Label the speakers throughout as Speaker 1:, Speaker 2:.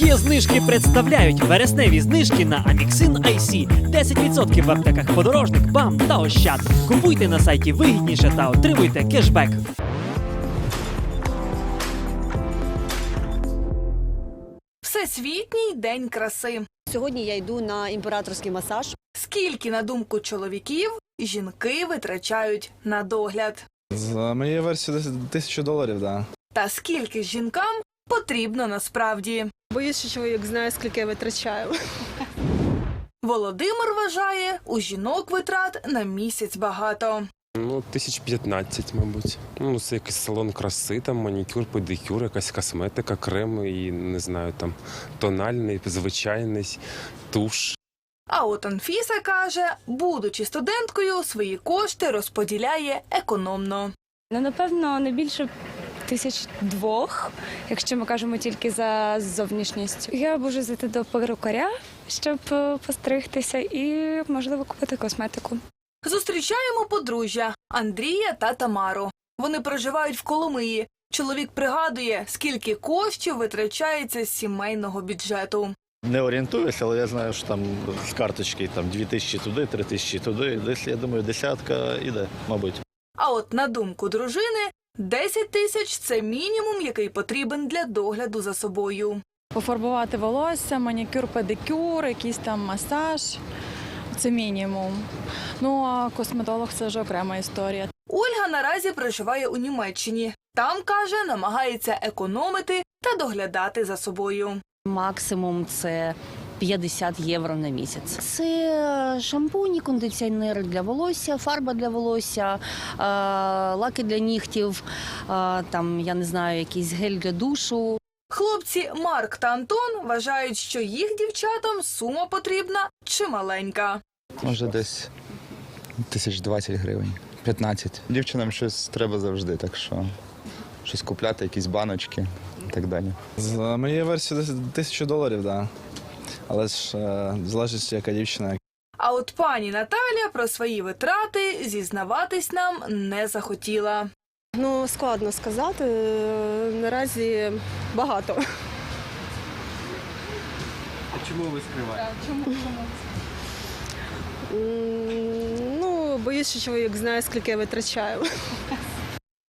Speaker 1: Є знижки представляють вересневі знижки на Amixin IC. 10% в аптеках подорожник, бам та ощад. Купуйте на сайті вигідніше та отримуйте кешбек.
Speaker 2: Всесвітній день краси.
Speaker 3: Сьогодні я йду на імператорський масаж.
Speaker 2: Скільки, на думку чоловіків, жінки витрачають на догляд?
Speaker 4: За моєю версією тисячу доларів, да.
Speaker 2: Та скільки жінкам потрібно насправді?
Speaker 5: Боюсь, що чоловік знає, скільки я витрачаю.
Speaker 2: Володимир вважає, у жінок витрат на місяць багато.
Speaker 6: Ну, тисяч 15, мабуть. Ну, це якийсь салон краси, там манікюр, педикюр, якась косметика, крем і не знаю, там тональний, звичайний, туш.
Speaker 2: А от Анфіса каже, будучи студенткою, свої кошти розподіляє економно.
Speaker 7: Ну, напевно, не більше тисяч двох, якщо ми кажемо тільки за зовнішністю. Я можу зайти до перукаря, щоб е, постригтися, і можливо купити косметику.
Speaker 2: Зустрічаємо подружжя Андрія та Тамару. Вони проживають в Коломиї. Чоловік пригадує, скільки коштів витрачається з сімейного бюджету.
Speaker 8: Не орієнтуюся, але я знаю, що там з карточки там 2 тисячі туди, 3 тисячі туди. Десь, я думаю, десятка іде, мабуть.
Speaker 2: А от на думку дружини, 10 тисяч це мінімум, який потрібен для догляду за собою.
Speaker 9: Пофарбувати волосся, манікюр, педикюр, якийсь там масаж. Це мінімум. Ну а косметолог це вже окрема історія.
Speaker 2: Ольга наразі проживає у Німеччині. Там каже, намагається економити та доглядати за собою.
Speaker 3: Максимум це 50 євро на місяць. Це шампуні, кондиціонери для волосся, фарба для волосся, лаки для нігтів, там я не знаю, якийсь гель для душу.
Speaker 2: Хлопці Марк та Антон вважають, що їх дівчатам сума потрібна чималенька.
Speaker 10: Може, десь тисяч двадцять гривень, 15. Дівчинам щось треба завжди, так що щось купляти, якісь баночки і так далі.
Speaker 4: За моєю версією десь тисячу доларів, да. Але ж е, залежить, яка дівчина.
Speaker 2: А от пані Наталя про свої витрати зізнаватись нам не захотіла.
Speaker 5: Ну, складно сказати. Наразі багато. М, Ну, боюсь, що чоловік знає, скільки я витрачаю.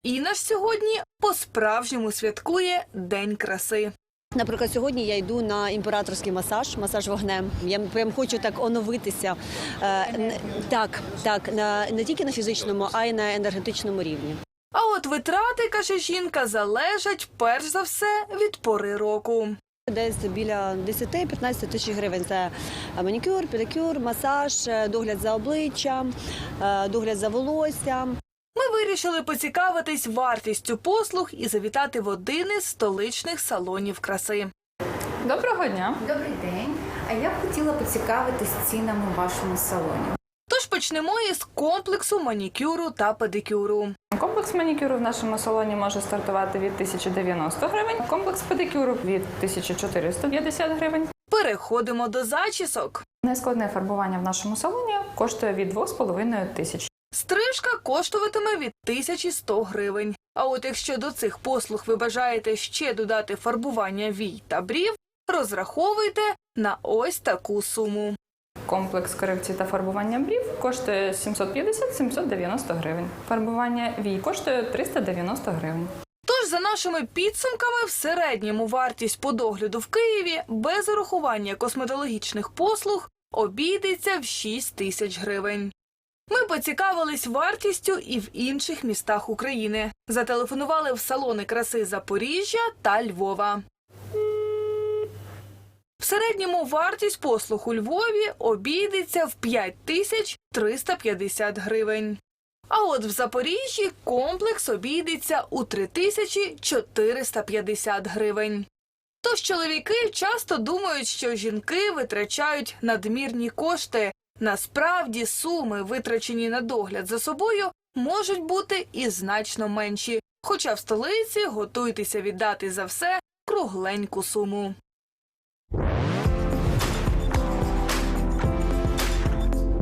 Speaker 2: Інна ж сьогодні по-справжньому святкує День краси.
Speaker 3: Наприклад, сьогодні я йду на імператорський масаж, масаж вогнем. Я прям хочу так оновитися. Е, так, так, на, не тільки на фізичному, а й на енергетичному рівні.
Speaker 2: А от витрати, каже жінка, залежать перш за все від пори року.
Speaker 3: Десь біля 10-15 тисяч гривень. Це манікюр, педикюр, масаж, е, догляд за обличчям, е, догляд за волоссям.
Speaker 2: Ми вирішили поцікавитись вартістю послуг і завітати в один із столичних салонів краси.
Speaker 9: Доброго дня.
Speaker 11: Добрий день. А я б хотіла поцікавитись цінами у вашому салоні.
Speaker 2: Тож почнемо із комплексу манікюру та педикюру.
Speaker 9: Комплекс манікюру в нашому салоні може стартувати від 1090 гривень. Комплекс педикюру від 1450 гривень.
Speaker 2: Переходимо до зачісок.
Speaker 9: Найскладне фарбування в нашому салоні коштує від 2,5 тисяч.
Speaker 2: Стрижка коштуватиме від 1100 гривень. А от якщо до цих послуг ви бажаєте ще додати фарбування вій та брів, розраховуйте на ось таку суму.
Speaker 9: Комплекс корекції та фарбування брів коштує 750-790 гривень. Фарбування вій коштує 390 гривень.
Speaker 2: Тож, за нашими підсумками, в середньому вартість по догляду в Києві без урахування косметологічних послуг обійдеться в 6 тисяч гривень. Ми поцікавились вартістю і в інших містах України. Зателефонували в салони краси Запоріжжя та Львова. В середньому вартість послуг у Львові обійдеться в 5 тисяч 350 гривень. А от в Запоріжжі комплекс обійдеться у 3450 гривень. Тож чоловіки часто думають, що жінки витрачають надмірні кошти. Насправді суми, витрачені на догляд за собою, можуть бути і значно менші. Хоча в столиці готуйтеся віддати за все кругленьку суму.